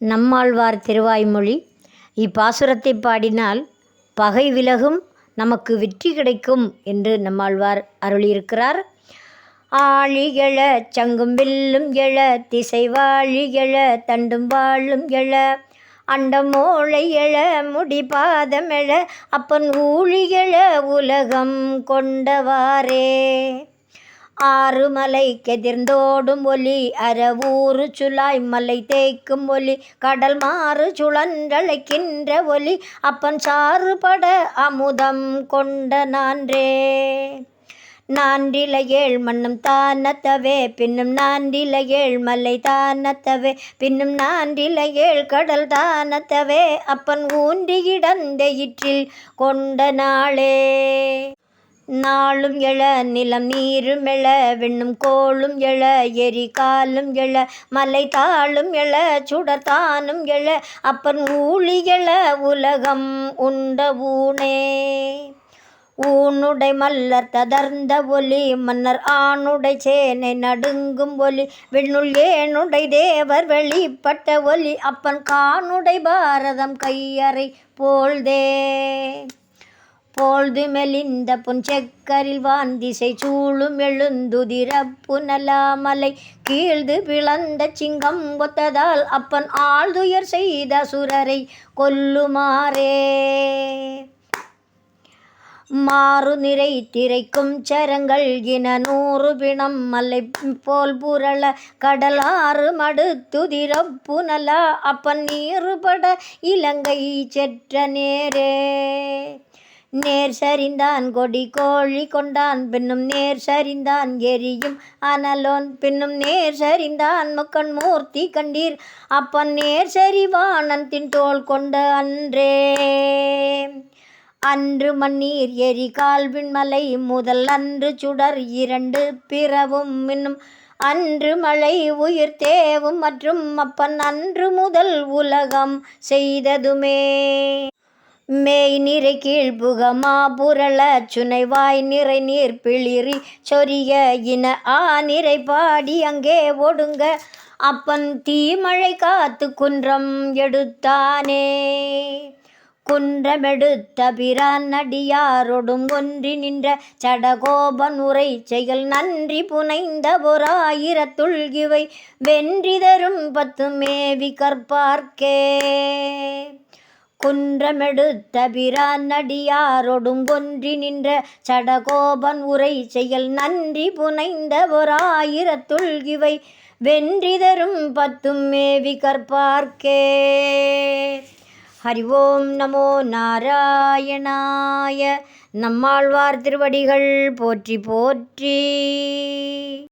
நம்மாழ்வார் திருவாய்மொழி. இப்பாசுரத்தை பாடினால் பகை விலகும் நமக்கு வெற்றி கிடைக்கும் என்று நம்மாழ்வார் அருளியிருக்கிறார். ஆழியழ சங்கும் வில்லும் எழ திசை வாழி எழ தண்டும் வாழும் எழ அண்டமோளை எழ முடி பாதம் எழ அப்பன் ஊழி எழ உலகம் கொண்டவாரே ஆறு மலை கெதிர்ந்தோடும் ஒலி அரவூறு சுலாய் மலை தேய்க்கும் ஒலி கடல் மாறு சுழன்றழைக்கின்ற ஒலி அப்பன் சாறுபட அமுதம் கொண்ட நான்றே. நான்றில ஏழ் மண்ணும் தானத்தவே பின்னும் நான்றில ஏழ் மலை தானத்தவே பின்னும் நான்றில ஏழ் கடல் தானத்தவே அப்பன் ஊன்றி இடந்தெயிற்றில் கொண்ட நாளே. நாளும் எழ நிலம் நீரும் எழ விண்ணும் கோளும் எழ எரி காலும் எழ மலை தாளும் எழ சுடத்தானும் எழ அப்பன் ஊழி எழ உலகம் உண்ட ஊனே. ஊனுடை மல்லர் ததர்ந்த ஒலி மன்னர் ஆணுடை சேனை நடுங்கும் ஒலி விண்ணுள் ஏனுடை தேவர் வெளிப்பட்ட ஒலி அப்பன் காணுடை பாரதம் கையறை போல்தே போழ்து மெலிந்த புஞ்செக்கரில் வாந்திசை சூழும் எழுந்துதிர புனலாமலை கீழ்ந்து பிளந்த சிங்கம் ஒத்ததால் அப்பன் ஆழ்துயர் செய்த சுரரை கொல்லுமாறே. மாறு நிறை திரைக்கும் சரங்கள் இன நூறு பிணம் மலை போல் புரள கடலாறு மடுத்துதிர புனலா அப்பன் நீருபட இலங்கை செற்ற நேரே. நேர் சரிந்தான் கொடி கோழி கொண்டான் பின்னும் நேர் சரிந்தான் எரியும் அனலோன் பின்னும் நேர் சரிந்தான் முக்கன் மூர்த்தி கண்டீர். அப்பன் நேர் சரிவானன் தின் தோல் கொண்ட அன்றே. அன்று மண்ணீர் எரி கால்வின் மலை முதல் அன்று சுடர் இரண்டு பிறவும் இன்னும் அன்று மழை உயிர் தேவும் மற்றும் அப்பன் அன்று முதல் உலகம் செய்ததுமே. மேய் நிறை கீழ்புகமா புரள சுனைவாய் நிறை நீர் பிளிரி சொரிய இன ஆ நிறை பாடி அங்கே ஒடுங்க. அப்பன் தீமழை காத்து குன்றம் எடுத்தானே. குன்றமெடுத்த பிரான் அடியாரொடும் ஒன்றி நின்ற சடகோபன் உரை செயல் நன்றி புனைந்த ஒராயிரத்துள் வென்றிதரும் வென்றி தரும் பத்து மேவி கற்பார்க்கே. குன்றமெடுத்த பிரான் கொன்றி நின்ற சடகோபன் உரை செயல் நன்றி புனைந்த ஓராயிரத்துள் இவை. வென்றி தரும் பத்தும் மேவி கற்பார்க்கே. ஹரி ஓம் நமோ நாராயணாய. நம்மாழ்வார் திருவடிகள் போற்றி போற்றி.